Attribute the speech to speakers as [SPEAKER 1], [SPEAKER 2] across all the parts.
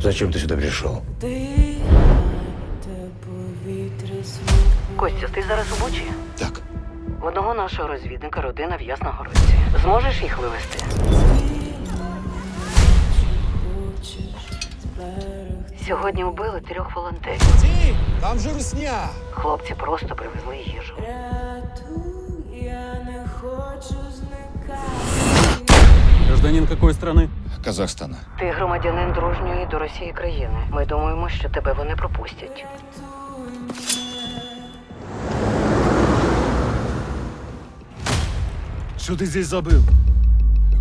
[SPEAKER 1] Зачем ты сюда пришел?
[SPEAKER 2] Костя, ти зараз у Бучі?
[SPEAKER 3] Так.
[SPEAKER 2] В одного нашого розвідника родина в Ясногородці. Зможеш їх вивезти? Сьогодні вбили трьох волонтерів.
[SPEAKER 3] Ті, там же русня.
[SPEAKER 2] Хлопці просто привезли їжу.
[SPEAKER 4] Гражданин какой страны?
[SPEAKER 3] Казахстана.
[SPEAKER 2] Ти громадянин дружньої до Росії країни. Ми думаємо, що тебе вони пропустять.
[SPEAKER 4] Что ты здесь забыл?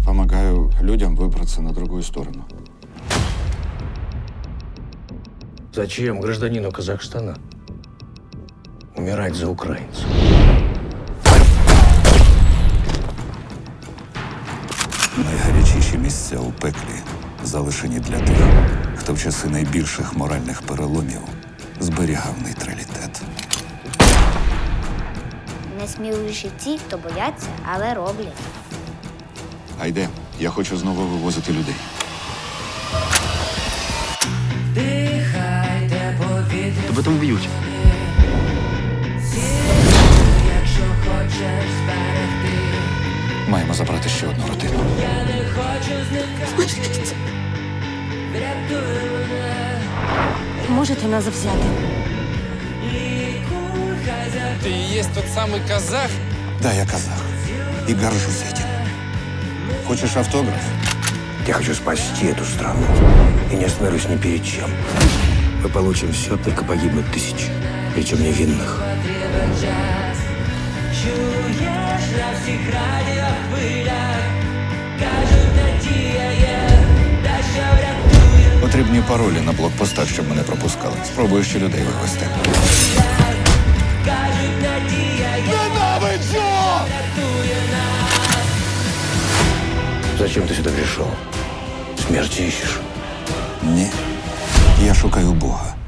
[SPEAKER 3] Помогаю людям выбраться на другую сторону.
[SPEAKER 1] Зачем гражданину Казахстана умирать за украинцев?
[SPEAKER 5] Найгарячіші місця у пеклі залишені для тих, хто в часи найбільших моральних переломів зберігав нейтралітет.
[SPEAKER 6] Найсміливіші ті, хто бояться, але роблять.
[SPEAKER 3] Айде, я хочу знову вивозити людей.
[SPEAKER 4] Тебя там убьют.
[SPEAKER 3] Маємо забрати ще одну родину.
[SPEAKER 7] Можете нас взяти?
[SPEAKER 8] Ты и есть тот самый казах?
[SPEAKER 5] Да, я казах. І горжусь этим. Хочеш автограф?
[SPEAKER 1] Я хочу спасти эту страну и не остановлюсь ни перед чем. Мы получим все, только погибнут тысячи, причем невинных.
[SPEAKER 3] Потрібні паролі на блокпостах, щоб мене пропускали. Спробую ще людей вивезти.
[SPEAKER 1] Зачем ты сюда пришел? Смерти ищешь?
[SPEAKER 5] Ні. Я шукаю Бога.